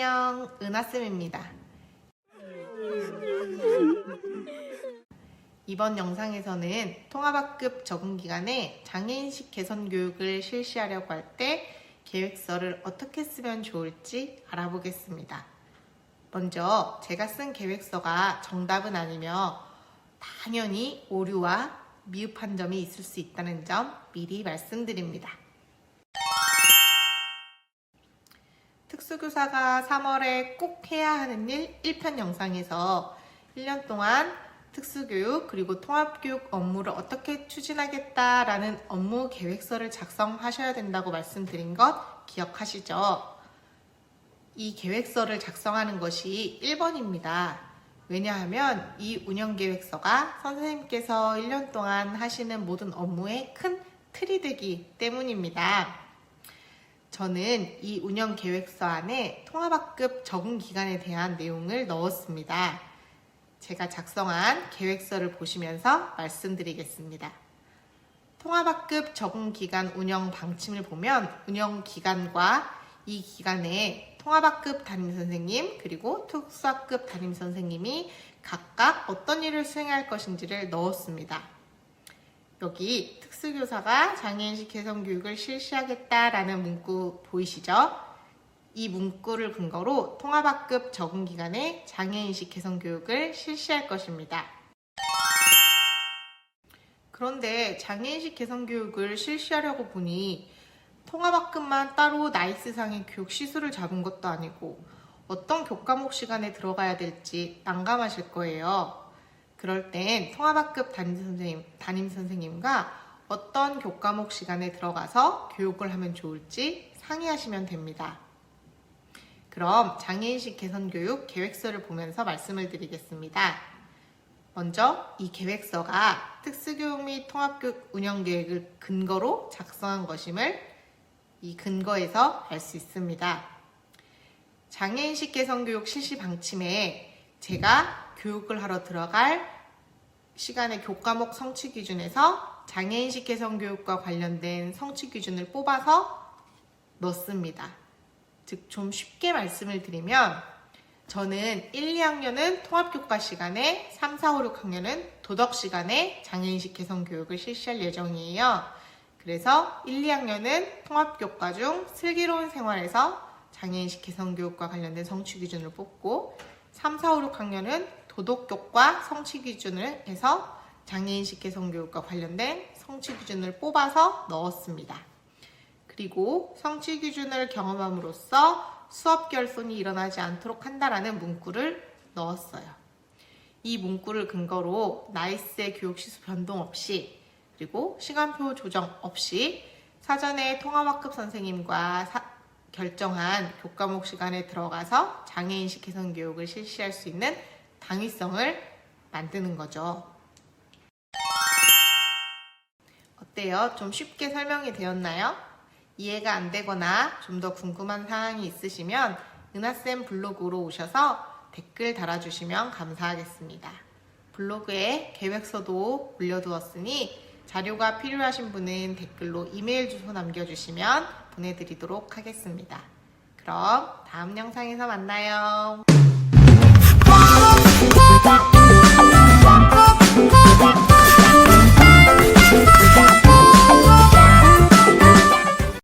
안녕, 은하쌤입니다. 이번 영상에서는 통합학급 적응 기간에 장애인식 개선 교육을 실시하려고 할 때 계획서를 어떻게 쓰면 좋을지 알아보겠습니다. 먼저 제가 쓴 계획서가 정답은 아니며 당연히 오류와 미흡한 점이 있을 수 있다는 점 미리 말씀드립니다. 특수교사가 3월에 꼭 해야 하는 일 1편 영상에서 1년 동안 특수교육 그리고 통합교육 업무를 어떻게 추진하겠다라는 업무 계획서를 작성하셔야 된다고 말씀드린 것 기억하시죠? 이 계획서를 작성하는 것이 1번입니다. 왜냐하면 이 운영 계획서가 선생님께서 1년 동안 하시는 모든 업무의 큰 틀이 되기 때문입니다. 저는 이 운영 계획서 안에 통합학급 적응 기간에 대한 내용을 넣었습니다. 제가 작성한 계획서를 보시면서 말씀드리겠습니다. 통합학급 적응 기간 운영 방침을 보면 운영 기간과 이 기간에 통합학급 담임 선생님 그리고 특수학급 담임 선생님이 각각 어떤 일을 수행할 것인지를 넣었습니다. 여기 특수교사가 장애인식 개선 교육을 실시하겠다라는 문구 보이시죠? 이 문구를 근거로 통합학급 적응 기간에 장애인식 개선 교육을 실시할 것입니다. 그런데 장애인식 개선 교육을 실시하려고 보니 통합학급만 따로 나이스상의 교육 시수를 잡은 것도 아니고 어떤 교과목 시간에 들어가야 될지 난감하실 거예요. 그럴 땐 통합학급 담임 선생님, 담임 선생님과 어떤 교과목 시간에 들어가서 교육을 하면 좋을지 상의하시면 됩니다. 그럼 장애인식 개선 교육 계획서를 보면서 말씀을 드리겠습니다. 먼저 이 계획서가 특수교육 및 통합교육 운영 계획을 근거로 작성한 것임을 이 근거에서 알 수 있습니다. 장애인식 개선 교육 실시 방침에 제가 교육을 하러 들어갈 시간의 교과목 성취 기준에서 장애인식 개선 교육과 관련된 성취 기준을 뽑아서 넣습니다. 즉, 좀 쉽게 말씀을 드리면, 저는 1, 2학년은 통합교과 시간에, 3, 4, 5, 6학년은 도덕 시간에 장애인식 개선 교육을 실시할 예정이에요. 그래서 1, 2학년은 통합교과 중 슬기로운 생활에서 장애인식 개선 교육과 관련된 성취 기준을 뽑고, 3, 4, 5, 6학년은 도덕교과 성취 기준을 해서 장애인식 개선 교육과 관련된 성취 기준을 뽑아서 넣었습니다. 그리고 성취 기준을 경험함으로써 수업 결손이 일어나지 않도록 한다라는 문구를 넣었어요. 이 문구를 근거로 나이스의 교육 시수 변동 없이 그리고 시간표 조정 없이 사전에 통합학급 선생님과 사- 결정한 교과목 시간에 들어가서 장애인식 개선 교육을 실시할 수 있는 당위성을 만드는 거죠. 어때요? 좀 쉽게 설명이 되었나요? 이해가 안 되거나 좀 더 궁금한 사항이 있으시면 은하쌤 블로그로 오셔서 댓글 달아주시면 감사하겠습니다. 블로그에 계획서도 올려두었으니 자료가 필요하신 분은 댓글로 이메일 주소 남겨주시면 보내드리도록 하겠습니다. 그럼 다음 영상에서 만나요. Papa.